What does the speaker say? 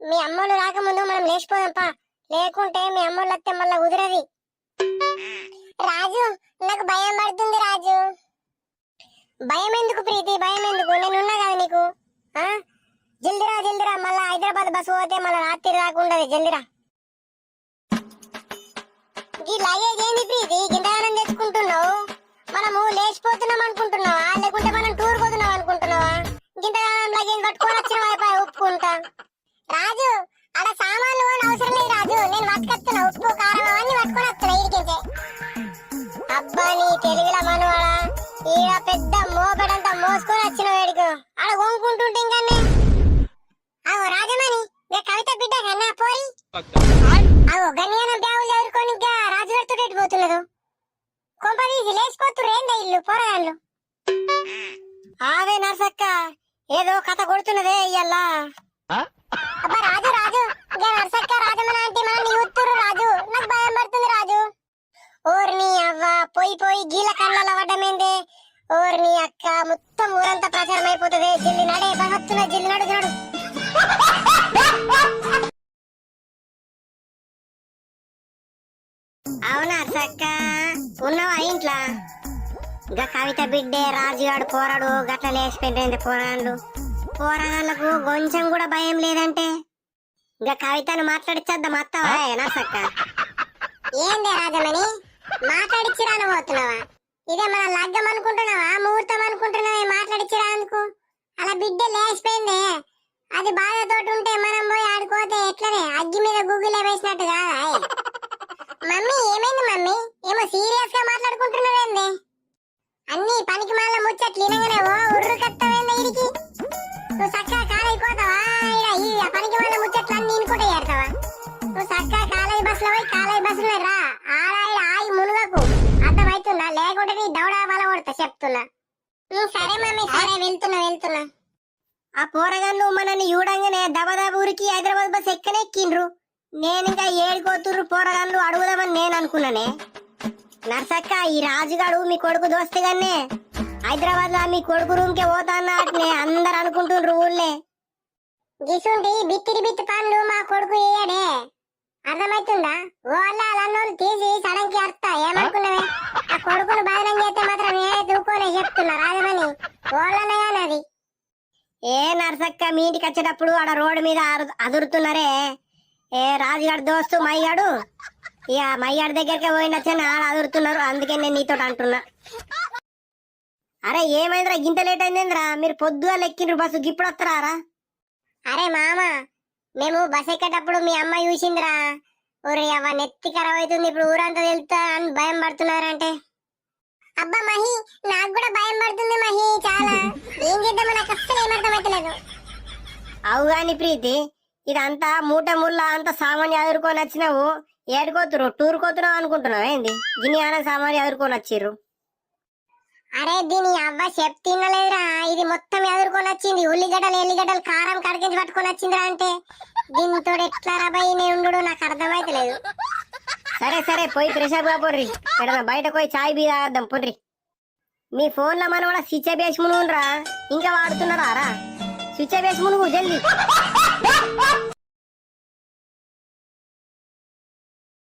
మీ అమ్మోళ్ళు రాకముందు మనం లేచిపోదాంపా. లేకుంటే మీ అమ్మోళ్ళు వస్తే మళ్ళా కుదరది. రాజు నాకు భయం పడుతుంది రాజు. భయం ఎందుకు ప్రీతి? భయం ఎందుకు నేను ఉన్నా కదా నీకు? ఆ? జల్దిరా జల్దిరా. మళ్ళా హైదరాబాద్ బస్సు పోతే మళ్ళా రాత్రి రాకుండా జల్దిరా. ఈ లగేజ్ ఏంది ప్రీతి? గింతగానం తెచ్చుకుంటున్నావు? మనము లేచిపోతున్నాం అనుకుంటున్నావా? లేకుంటే మనం టూర్ పోతున్నాం అనుకుంటున్నావా? గింతగానం లగేజ్ పట్టుకొని వచ్చిన వైపు ఒప్పుకుంటా. రాజు అడ సామాన్లు అని అవసరం లేదు రాజు. నేను పట్టుకొస్తున్నా ఉప్పు కారం అవన్నీ పట్టుకొని వస్తున్నా ఇడికించే. అబ్బా నీ తెలుగుల మనవాడా? ఈడ పెద్ద మోపెడంతా మోసుకొని వచ్చిన వేడుకు ఆడ కొనుక్కుంటుంటే ఇంకనే అవు రాజమణి ఇక కవిత బిడ్డ కన్నా పోయి. అవు గన్యానం బ్యాగులు ఎవరుకొని ఇంకా రాజుగారితో ఎటు పోతున్నారు? కొంపదీసి లేచిపోతున్నారు ఏందా ఇల్లు పోరగాళ్ళు? ఆవే నర్సక్క ఏదో కథ కొడుతున్నదే ఇయ్యల్లా అబ్బా రాజు రాజు. ఇంకా నర్సక్క రాజమన అంటే రాజు. నాకు భయం పడుతుంది రాజు. ఓర్ని అవ్వ పోయి పోయి గీల కళ్ళలో పడ్డమేందే ఓర్ని అక్క మొత్తం ఊరంతా ప్రచారం అయిపోతుంది. జిల్లి నడే జిల్లి నడు నడు. అవునా సక్క ఉన్నావా ఇంట్లో? ఇంకా కవిత బిడ్డే రాజుగాడు పోరాడు గట్ల లేచిపోయింది పోరాళ్ళు పోరాళ్ళకు కొంచెం కూడా భయం లేదంటే? ఇంకా కవితను మాట్లాడిచ్చేద్దాం అత్తవా నా సక్క ఏందే రాజమణి? మాట్లాడిచ్చిరాను పోతున్నావా? ఇదే మన లగ్గం అనుకుంటున్నావా? ముహూర్తం అనుకుంటున్నావా? మాట్లాడిచ్చిరా అనుకో అలా బిడ్డ లేచిపోయిందే. అది బాధతోటి ఉంటే మనం పోయి ఆడుకోతే ఎట్లనే? అగ్గి మీద గూగుల్ వేసినట్టు కాదా మమ్మీ ఏమైంది మమ్మీ? ఏమో సీరియస్గా మాట్లాడుకుంటున్నావేంది? అన్ని పనికి మాల ముచ్చట్లు వినగానే కొడతా చెప్తున్నా. సరే మమ్మీ సరే వెళ్తున్నా వెళ్తున్నా. ఆ పోరగాళ్ళు మనల్ని చూడంగానే దబదబ ఊరికి హైదరాబాద్ బస్ ఎక్కనే ఎక్కిండ్రు నేను ఇంకా ఏడుకోతుర్రు పోరగాళ్ళు అడుగుదామని నేను అనుకున్నానే. నర్సక్క ఈ రాజుగాడు మీ కొడుకు దోస్తుగానే హైదరాబాద్లో మీ కొడుకు రూమ్ కే పోతా అన్నట్నే అందరు అనుకుంటుండ్రు ఊళ్ళే. గిసుంటి బిత్తిరి బిత్తి పనులు మా కొడుకు వేయడే అర్థమవుతుందా వాళ్ళ అలన్నోళ్ళు తీసి సడన్కి అర్థ ఏమనుకున్నావే? ఆ కొడుకును బదనం చేస్తే మాత్రం దూకోనే చెప్తున్నా రాజమని వాళ్ళనయానది ఏ నర్సక్క మీ ఇంటికి వచ్చేటప్పుడు ఆడ రోడ్డు మీద అదురుతున్నారే? ఏ రాజుగాడు దోస్తు మయ్యాడు ఇక మయ్యాడు దగ్గరికి పోయినచ్చని ఆడ అదురుతున్నారు అందుకే నేను నీతో అంటున్నా. అరే ఏమైందిరా గింత లేట్ అయిందిరా మీరు పొద్దుగా లెక్కిండ్రు బస్సు ఇప్పుడు వస్తారా అరే మామ మేము బస్ ఎక్కేటప్పుడు మీ అమ్మ చూసిందిరా. ఊరి అవ్వ నెత్తి ఖరాబ్ అవుతుంది ఇప్పుడు ఊరంతా వెళ్తా అని భయం పడుతున్నారంటే. అబ్బా మహి నాకు కూడా భయం పడుతుంది మహి చాలా. ఏం చేద్దామో నాకు అస్సలు ఏమర్థమవుతలేదు అవు గాని ప్రీతి ఇదంతా మూట ముళ్ళ అంత సామాన్య ఎదుర్కొని వచ్చినావు. ఏడుకోతురు టూర్ కోతున్నావు అనుకుంటున్నావు ఏంది? గిని ఆన సామాన్య ఎదుర్కొని వచ్చిర్రు. అరే దీని అవ్వ చెప్ తినలేదురా. ఇది మొత్తం ఎదుర్కొని వచ్చింది. ఉల్లిగడ్డలు ఎల్లిగడ్డలు కారం కడిగించి పట్టుకొని వచ్చిందిరా అంటే. దీంతో ఎట్లా రాబాయి నేను నాకు అర్థమైతలేదు సరే సరే పోయి ప్రెషర్గా పోర్రి. ఇక్కడ బయట పోయి చాయ్ బీ తాగద్దాం పొర్రి. మీ ఫోన్లో మనం కూడా స్విచ్ వేసి మునుగునరా ఇంకా వాడుతున్నారా రా. స్విచ్ వేసి మునుగు జల్దీ.